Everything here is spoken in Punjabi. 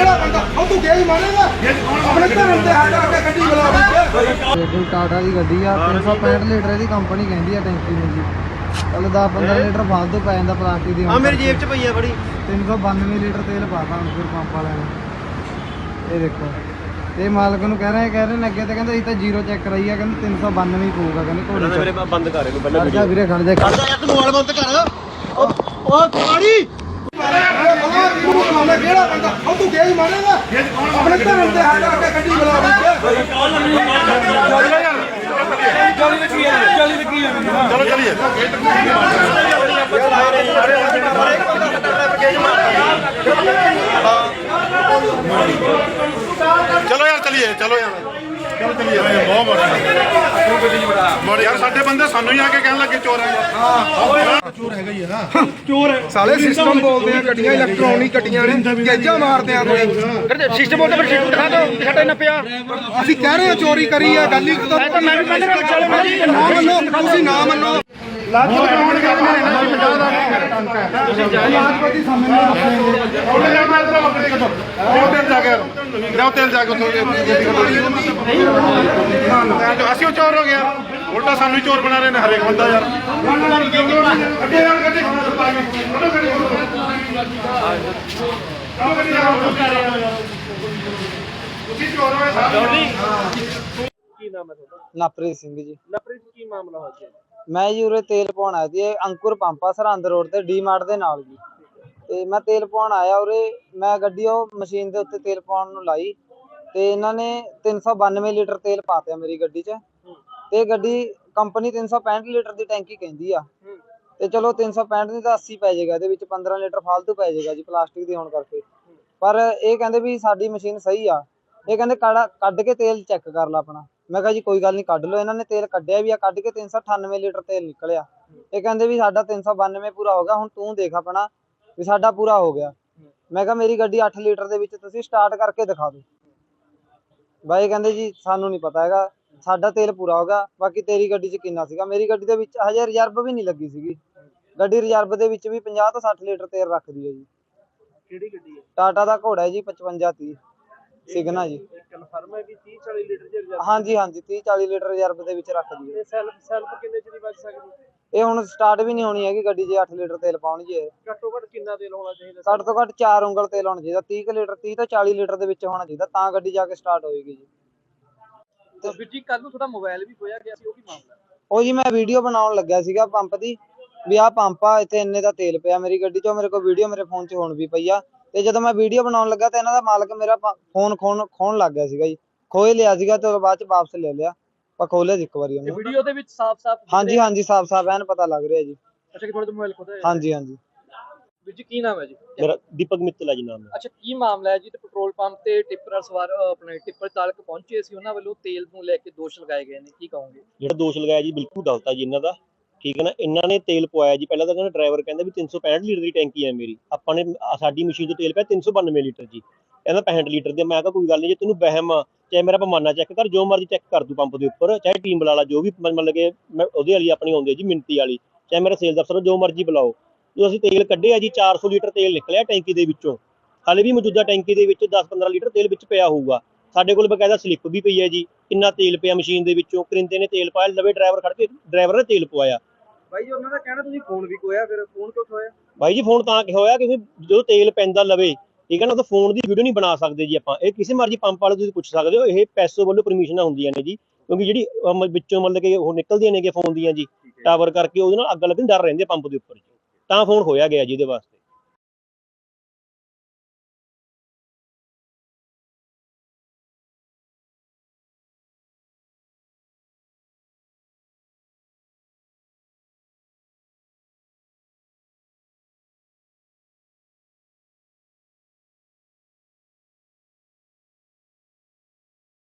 ਕਿਹੜਾ ਬੰਦਾ ਉਹ ਤੂੰ ਗੇਜ ਮਾਰੇਗਾ ਆਪਣੇ ਧਰਮ ਤੇ ਹੱਥ ਰੱਖ ਕੇ ਗੱਡੀ ਬੁਲਾ ਵਿੱਚ ਇਹ ਟਾਟਾ ਦੀ ਗੱਡੀ ਆ 365 ਲੀਟਰ ਦੀ ਕੰਪਨੀ ਕਹਿੰਦੀ ਆ ਟੈਂਕੀ ਨੂੰ ਜੀ ਚੱਲ 10 15 ਲੀਟਰ ਫਾਲਤੂ ਪੈ ਜਾਂਦਾ ਪਲਾਸਟਿਕ ਦੀ ਆ ਮੇਰੀ ਜੇਬ 'ਚ ਪਈ ਆ ਬੜੀ 392 ਲੀਟਰ ਤੇਲ ਪਾਤਾ ਹੁਣ ਫਿਰ ਪੰਪ ਵਾਲਿਆਂ ਨੇ ਇਹ ਦੇਖੋ ਤੇ ਮਾਲਕ ਨੂੰ ਕਹਿ ਰਹੇ ਕਹਿ ਰਹੇ ਨੇ ਅੱਗੇ ਤੇ ਕਹਿੰਦੇ ਅਸੀਂ ਤਾਂ ਜ਼ੀਰੋ ਚੈੱਕ ਕਰਾਈ ਆ ਕਹਿੰਦੇ 392 ਹੀ ਪਊਗਾ ਕਹਿੰਦੇ ਉਹਨਾਂ ਨੇ ਮੇਰੇ ਘੋੜੀ ਬੰਦ ਕਰ ਇਹਨੂੰ ਖੜ ਜਾ ਵੀਰੇ ਖੜ ਜਾ ਖੜ ਜਾ ਯਾਰ ਤੂੰ ਮੋਬਾਈਲ ਬੰਦ ਕਰ ਉਹ ਉਹ ਕਿਹੜਾ ਬੰਦਾ ਗੇਜ ਮਾਰੇਗਾ। ਆਪਣੇ ਧਰਮ ਤੇ ਰੱਖ ਕੇ ਗੱਡੀ ਬੁਲਾ ਵਿੱਚ ਚਲੋ ਯਾਰ ਚਲੀਏ ਚਲੋ ਯਾਰ। ਚਲੋ ਚਲੀਏ ਬਹੁਤ ਬੜਾ ਤੂੰ ਗੱਡੀ ਬੜਾ ਮੋੜ ਯਾਰ ਸਾਡੇ ਬੰਦੇ ਸਾਨੂੰ ਹੀ ਆ ਕੇ ਕਹਿਣ ਲੱਗੇ ਚੋਰ ਆ ਯਾਰ। ਹਾਂ। ਚੋਰ ਹੈਗਾ ਹੀ ਆ ਨਾ। ਸਾਲੇ ਸਿਸਟਮ ਬੋਲਦੇ ਆ ਗੱਡੀਆਂ ਇਲੈਕਟ੍ਰੋਨਿਕ ਗੱਡੀਆਂ ਨੇ ਗੇਜਾਂ ਮਾਰਦੇ ਆ ਕੋਈ ਸਿਸਟਮ ਬੋਲਦਾ ਫਿਰ ਸਿਸਟਮ ਦਿਖਾ ਦੋ ਸਾਡਾ ਇੰਨਾ ਪਿਆ ਅਸੀਂ ਕਹਿ ਰਹੇ ਆ ਚੋਰੀ ਕਰੀ ਆ ਗੱਲ ਹੀ ਖਤਮ ਤਾਂ ਮੈਂ ਵੀ ਮੰਨ ਰਿਹਾ ਚਲੋ ਨਾ ਮੰਨੋ ਤੁਸੀਂ ਨਾ ਮੰਨੋ। ਉਹਨੇ ਯਾਰ ਮੈਂ ਤੇਰਾ ਬੱਕਰੀ ਕੱਟੋ ਉਹ ਤੇਲ ਜਾ ਕੇ ਲਿਆਓ ਤੇਲ ਜਾ ਕੇ ਉੱਥੋਂ ਗੱਡੀ ਕੱਟੋ ਅਸੀਂ ਉਹ ਚੋਰ ਹੋ ਗਿਆ ਉਲਟਾ ਸਾਨੂੰ ਹੀ ਚੋਰ ਬਣਾ ਰਹੇ ਨੇ ਹਰੇਕ ਬੰਦਾ ਯਾਰ। ਅੱਗੇ ਯਾਰ ਗੱਡੀ ਕੱਢੋ ਗੱਡੀ ਕੱਢੋ ਗੱਡੀ ਜਾਓ ਤੁਸੀਂ ਚੋਰ ਹੋਏ ਸਾਰੇ। ਕੀ ਨਾਮ ਹੈ ਤੁਹਾਡਾ? ਨਪ੍ਰੀਤ ਸਿੰਘ ਜੀ। ਨਪ੍ਰੀਤ ਕੀ ਮਾਮਲਾ ਹੋਇਆ ਜੀ? ਮੈਂ ਜੀ ਉਰੇ ਤੇਲ ਪਾਉਣ ਆਇਆ ਸੀ ਇਹ ਅੰਕੁਰ ਪੰਪ ਆ ਸਰਹੰਦ ਰੋਡ ਤੇ ਡੀਮਾਰਟ ਦੇ ਨਾਲ ਜੀ। ਤੇ ਮੈਂ ਤੇਲ ਪਾਉਣ ਆਇਆ ਉਰੇ ਮੈਂ ਗੱਡੀ ਉਹ ਮਸ਼ੀਨ ਦੇ ਉੱਤੇ ਤੇਲ ਪਾਉਣ ਨੂੰ ਲਾਈ ਤੇ ਇਹਨਾਂ ਨੇ 392 ਲੀਟਰ ਤੇਲ ਪਾਤਿਆ ਮੇਰੀ ਗੱਡੀ 'ਚ। ਤੇ ਗੱਡੀ ਕੰਪਨੀ 365 ਲੀਟਰ ਦੀ ਟੈਂਕੀ ਕਹਿੰਦੀ ਆ। ਤੇ ਚਲੋ 365 ਦੀ ਤਾਂ 80 ਪੈ ਜਾਏਗਾ ਇਹਦੇ ਵਿੱਚ 15 ਲੀਟਰ ਫालतू ਪੈ ਜਾਏਗਾ ਜੀ ਪਲਾਸਟਿਕ ਦੀ ਹੋਣ ਕਰਕੇ। ਪਰ ਇਹ ਕਹਿੰਦੇ ਵੀ ਸਾਡੀ ਮਸ਼ੀਨ ਸਹੀ ਆ। ਇਹ ਕਹਿੰਦੇ ਕੱਢ ਕੇ ਤੇਲ ਚੈੱਕ ਕਰ ਲਾ ਆਪਣਾ। ਮੈਂ ਕਿਹਾ ਜੀ ਕੋਈ ਗੱਲ ਨਹੀਂ ਕੱਢ ਲਓ ਇਹਨਾਂ ਨੇ ਤੇਲ ਕੱਢਿਆ ਵੀ ਆ ਕੱਢ ਕੇ 398 ਲੀਟਰ ਤੇਲ ਨਿਕਲਿਆ। ਇਹ ਕਹਿੰਦੇ ਵੀ ਸਾਡਾ 392 ਪੂਰਾ ਹੋ ਗਿਆ ਹੁਣ ਤੂੰ ਦੇਖ ਆਪਣਾ ਵੀ ਸਾਡਾ ਪੂਰਾ ਹੋ ਗਿਆ। ਮੈਂ ਕਿਹਾ ਮੇਰੀ ਗੱਡੀ 8 ਲੀਟਰ ਦੇ ਵਿੱਚ ਤੁਸੀਂ ਸਟਾਰਟ ਕਰਕੇ ਦਿਖਾ ਦਿਓ। ਬਾਈ ਕਹਿੰਦੇ ਜੀ ਸਾਨੂੰ ਨਹੀਂ ਪਤਾ ਹੈਗਾ ਸਾਡਾ ਤੇਲ ਪੂਰਾ ਹੋ ਗਿਆ ਬਾਕੀ ਤੇਰੀ ਗੱਡੀ 'ਚ ਕਿੰਨਾ ਸੀਗਾ? ਮੇਰੀ ਗੱਡੀ ਦੇ ਵਿੱਚ ਹਜੇ ਰਿਜ਼ਰਵ ਵੀ ਨਹੀਂ ਲੱਗੀ ਸੀਗੀ। ਗੱਡੀ ਰਿਜ਼ਰਵ ਦੇ ਵਿੱਚ ਵੀ 50 ਤੋਂ 60 ਲੀਟਰ ਤੇਲ ਰੱਖਦੀ ਹੈ ਜੀ। ਕਿਹੜੀ ਗੱਡੀ ਹੈ? ਟਾਟਾ ਦਾ ਘੋੜਾ ਹੈ ਜੀ 55 30 ਸਿਗਨਾ ਜੀ। ਕਨਫਰਮ ਹੈ ਕਿ 30 40 ਲੀਟਰ ਰਿਜ਼ਰਵ ਹਾਂਜੀ ਹਾਂਜੀ 30 40 ਲੀਟਰ ਰਿਜ਼ਰਵ ਦੇ ਵਿੱਚ ਰੱਖਦੀ ਹੈ ਤੇ ਸੈਲਫ ਸੈਲਫ ਕਿੰਨੇ ਚ ਦੀ ਵੱਜ ਸਕਦੀ? ਇਹ ਹੁਣ ਸਟਾਰਟ ਵੀ ਨਹੀਂ ਹੋਣੀ ਹੈਗੀ ਗੱਡੀ ਜੇ 8 ਲੀਟਰ ਤੇਲ ਪਾਉਣ ਜੀ ਇਹ। ਘੱਟੋ ਘੱਟ ਕਿੰਨਾ ਤੇਲ ਹੋਣਾ ਚਾਹੀਦਾ ਘੱਟ ਤੋਂ ਘੱਟ 4 ਉਂਗਲ ਤੇਲ ਹੋਣਾ ਚਾਹੀਦਾ 30 ਕੁ ਲੀਟਰ 30 ਤੋਂ 40 ਲੀਟਰ ਦੇ ਵਿੱਚ ਹੋਣਾ ਚਾਹੀਦਾ ਤਾਂ ਗੱਡੀ ਜਾ ਕੇ ਸਟਾਰਟ ਹੋਏਗੀ ਜੀ। ਤੇ ਵੀਰ ਜੀ ਕੱਲ ਨੂੰ ਤੁਹਾਡਾ ਮੋਬਾਈਲ ਵੀ ਖੋਇਆ ਗਿਆ ਸੀ ਉਹ ਕੀ ਮਾਮਲਾ? ਉਹ ਜੀ ਮੈਂ ਵੀਡੀਓ ਬਣਾਉਣ ਲੱਗਿਆ ਸੀਗਾ ਪੰਪ ਦੀ ਵੀ ਆਹ ਪੰਪ ਆ ਇੱਥੇ ਇੰਨੇ ਦਾ ਤੇਲ ਪਿਆ ਮੇਰੀ ਗੱਡੀ 'ਚੋਂ ਮੇਰੇ ਕੋਲ ਵੀਡੀਓ ਮੇਰੇ ਫੋਨ 'ਚ ਹੁਣ ਵੀ ਪਈ ਆ। ਤੇ ਜਦੋਂ ਮੈਂ ਵੀਡੀਓ ਬਣਾਉਣ ਲੱਗਾ ਤਾਂ ਇਹਨਾਂ ਦਾ ਮਾਲਕ ਮੇਰਾ ਫੋਨ ਖੋਣ ਖੋਣ ਲੱਗ ਗਿਆ ਸੀਗਾ ਜੀ। ਖੋਏ ਲਿਆ ਸੀਗਾ ਤੇ ਬਾਅਦ 'ਚ ਵਾਪਸ ਲੈ ਲਿਆ। ਪਰ ਖੋਲਿਆ ਸੀ ਇੱਕ ਵਾਰੀ ਉਹਨੂੰ। ਵੀਡੀਓ ਦੇ ਵਿੱਚ ਸਾਫ਼-ਸਾਫ਼ ਹਾਂਜੀ ਹਾਂਜੀ ਸਾਫ਼ ਸਾਫ਼ ਐਨ ਪਤਾ ਲੱਗ ਰਿਹਾ ਜੀ। ਅੱਛਾ ਕਿ ਤੁਹਾਡਾ ਮੋਬਾਈਲ ਖੋਦਾ ਹੈ ਹਾਂਜੀ ਹਾਂਜੀ। ਵੀਰ ਜੀ ਕੀ ਨਾਮ ਹੈ ਜੀ? ਮੇਰਾ ਦੀਪਕ ਮਿੱਤਲ ਆ ਜੀ ਨਾਮ ਅੱਛਾ ਕੀ ਮਾਮਲਾ ਹੈ ਜੀ? ਤੇ ਪੈਟਰੋਲ ਪੰਪ ਤੇ ਟਿੱਪਰ ਸਵਾਰ ਆਪਣੇ ਟਿੱਪਰ ਚਾਲਕ ਪਹੁੰਚੇ ਸੀ। ਉਹਨਾਂ ਵੱਲੋਂ ਤੇਲ ਨੂੰ ਲੈ ਕੇ ਦੋਸ਼ ਲਗਾਏ ਗਏ ਨੇ। ਕੀ ਕਹੋਗੇ? ਜਿਹੜਾ ਦੋਸ਼ ਲਗਾਇਆ ਜੀ ਬਿਲਕੁਲ ਗਲਤ ਆ ਜੀ ਇਹਨਾਂ ਦਾ। ਠੀਕ ਹੈ ਨਾ, ਇਹਨਾਂ ਨੇ ਤੇਲ ਪਵਾਇਆ ਜੀ, ਪਹਿਲਾਂ ਤਾਂ ਕਹਿੰਦਾ ਡਰਾਈਵਰ ਕਹਿੰਦਾ ਵੀ 365 ਲੀਟਰ ਦੀ ਟੈਂਕੀ ਹੈ ਮੇਰੀ, ਆਪਾਂ ਨੇ ਸਾਡੀ ਮਸ਼ੀਨ 'ਚ ਤੇਲ ਪਿਆ 392 ਲੀਟਰ ਜੀ, ਕਹਿੰਦਾ 65 ਲੀਟਰ ਦੇ, ਮੈਂ ਕਿਹਾ ਕੋਈ ਗੱਲ ਨਹੀਂ ਜੇ ਤੈਨੂੰ ਵਹਿਮ ਆ, ਚਾਹੇ ਮੇਰਾ ਪਮਾਨਾ ਚੈੱਕ ਕਰ, ਜੋ ਮਰਜ਼ੀ ਚੈੱਕ ਕਰ ਦੂ ਪੰਪ ਦੇ ਉੱਪਰ, ਚਾਹੇ ਟੀਮ ਬੁਲਾ ਲਾ, ਜੋ ਵੀ ਮਤਲਬ ਕਿ ਮੈਂ ਉਹਦੇ ਵਾਲੀ ਆਪਣੀ ਆਉਂਦੀ ਹੈ ਜੀ, ਮਿੰਤੀ ਵਾਲੀ, ਚਾਹੇ ਮੇਰਾ ਸੇਲਸ ਅਫਸਰ ਜੋ ਮਰਜ਼ੀ ਬੁਲਾਓ ਜੋ ਅਸੀਂ ਤੇਲ ਕੱਢਿਆ ਜੀ 400 ਲੀਟਰ ਤੇਲ ਨਿਕਲਿਆ ਟੈਂਕੀ ਦੇ ਵਿੱਚੋਂ, ਹਾਲੇ ਵੀ ਮੌਜੂਦਾ ਟੈਂਕੀ ਦੇ ਵਿੱਚ 10-15 ਲੀਟਰ ਤੇਲ ਵਿੱਚ ਪਿਆ ਹੋਊਗਾ, ਸਾਡੇ ਕੋਲ ਬਕਾਇਦਾ ਸਲਿੱਪ ਵੀ ਪਈ ਹੈ ਜੀ, ਕਿੰਨਾ ਤੇਲ ਪਿਆ ਮਸ਼ੀਨ ਦੇ ਵਿੱਚੋਂ, ਕਰਿੰਦੇ ਨੇ ਤੇਲ ਪਾਇਆ, ਲਵੇ ਡਰਾਈਵਰ ਖੜ ਕੇ ਡਰਾਈਵਰ ਨੇ ਤੇਲ ਪਵਾਇਆ ਬਾਈ ਜੀ ਉਹਨਾਂ ਦਾ ਕਹਿਣਾ ਤੁਸੀਂ ਫੋਨ ਵੀ ਖੋਇਆ ਫਿਰ ਫੋਨ ਕਿਉਂ ਖੋਇਆ ਬਾਈ ਜੀ ਫੋਨ ਤਾਂ ਕਿ ਹੋਇਆ ਕਿਉਂਕਿ ਜਦੋਂ ਤੇਲ ਪੈਂਦਾ ਲਵੇ ਠੀਕ ਹੈ ਨਾ ਉਹ ਫੋਨ ਦੀ ਵੀਡੀਓ ਨਹੀਂ ਬਣਾ ਸਕਦੇ ਜੀ ਆਪਾਂ। ਇਹ ਕਿਸੇ ਮਰਜ਼ੀ ਪੰਪ ਵਾਲੇ ਤੋਂ ਤੁਸੀਂ ਪੁੱਛ ਸਕਦੇ ਹੋ ਇਹ ਪੈਸੋ ਵੱਲੋਂ ਪਰਮਿਸ਼ਨਾਂ ਹੁੰਦੀਆਂ ਨੇ ਜੀ। ਕਿਉਂਕਿ ਜਿਹੜੀ ਵਿੱਚੋਂ ਮਤਲਬ ਕਿ ਉਹ ਨਿਕਲਦੀਆਂ ਨੇਗੇ ਫੋਨ ਦੀਆਂ ਜੀ ਟਾਵਰ ਕਰਕੇ ਉਹਦੇ ਨਾਲ ਅੱਗ ਲੱਗਣ ਦਾ ਡਰ ਰਹਿੰਦੇ ਪੰਪ ਦੇ ਉੱਪਰ ਜੀ। ਤਾਂ ਫੋਨ ਹੋਇਆ ਗਿਆ ਜੀ ਇਹਦੇ ਵਾਸਤੇ।